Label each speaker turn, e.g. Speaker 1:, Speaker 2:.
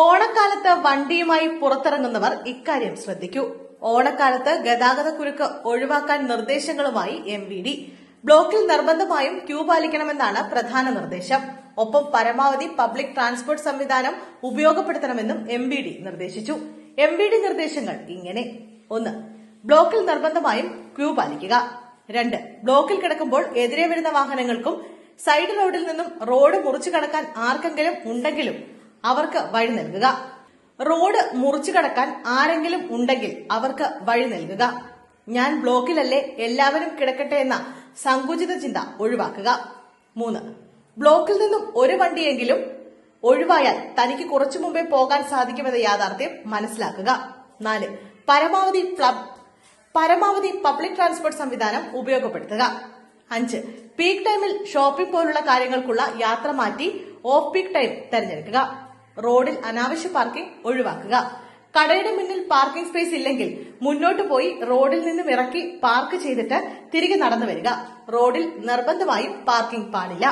Speaker 1: ഓണക്കാലത്ത് വണ്ടിയുമായി പുറത്തിറങ്ങുന്നവർ ഇക്കാര്യം ശ്രദ്ധിക്കൂ. ഓണക്കാലത്ത് ഗതാഗത കുരുക്ക് ഒഴിവാക്കാൻ നിർദ്ദേശങ്ങളുമായി എം വി ഡി ബ്ലോക്കിൽ നിർബന്ധമായും ക്യൂ പാലിക്കണമെന്നാണ് പ്രധാന നിർദ്ദേശം. ഒപ്പം പരമാവധി പബ്ലിക് ട്രാൻസ്പോർട്ട് സംവിധാനം ഉപയോഗപ്പെടുത്തണമെന്നും എം വി ഡി നിർദ്ദേശിച്ചു. എം വി ഡി നിർദ്ദേശങ്ങൾ ഇങ്ങനെ. ഒന്ന് ബ്ലോക്കിൽ നിർബന്ധമായും ക്യൂ പാലിക്കുക. രണ്ട് ബ്ലോക്കിൽ കിടക്കുമ്പോൾ എതിരെ വരുന്ന വാഹനങ്ങൾക്കും സൈഡ് റോഡിൽ നിന്നും റോഡ് മുറിച്ചു കടക്കാൻ ആർക്കെങ്കിലും ഉണ്ടെങ്കിലും അവർക്ക് വഴി നൽകുക. റോഡ് മുറിച്ചു കടക്കാൻ ആരെങ്കിലും ഉണ്ടെങ്കിൽ അവർക്ക് വഴി നൽകുക. ഞാൻ ബ്ലോക്കിലല്ലേ എല്ലാവരും കിടക്കട്ടെ എന്ന സങ്കുചിത ചിന്ത ഒഴിവാക്കുക. മൂന്ന് ബ്ലോക്കിൽ നിന്നും ഒരു വണ്ടിയെങ്കിലും ഒഴിവായാൽ തനിക്ക് കുറച്ചു മുമ്പേ പോകാൻ സാധിക്കുമെന്ന യാഥാർത്ഥ്യം മനസ്സിലാക്കുക. നാല് പരമാവധി പരമാവധി പബ്ലിക് ട്രാൻസ്പോർട്ട് സംവിധാനം ഉപയോഗപ്പെടുത്തുക. അഞ്ച് പീക്ക് ടൈമിൽ ഷോപ്പിംഗ് പോലുള്ള കാര്യങ്ങൾക്കുള്ള യാത്ര മാറ്റി ഓഫ് പീക്ക് ടൈം തെരഞ്ഞെടുക്കുക. റോഡിൽ അനാവശ്യ പാർക്കിംഗ് ഒഴിവാക്കുക. കടയുടെ മുന്നിൽ പാർക്കിംഗ് സ്പേസ് ഇല്ലെങ്കിൽ മുന്നോട്ട് പോയി റോഡിൽ നിന്നും ഇറക്കി പാർക്ക് ചെയ്തിട്ട് തിരികെ നടന്നു വരിക. റോഡിൽ നിർബന്ധമായും പാർക്കിംഗ് പാടില്ല.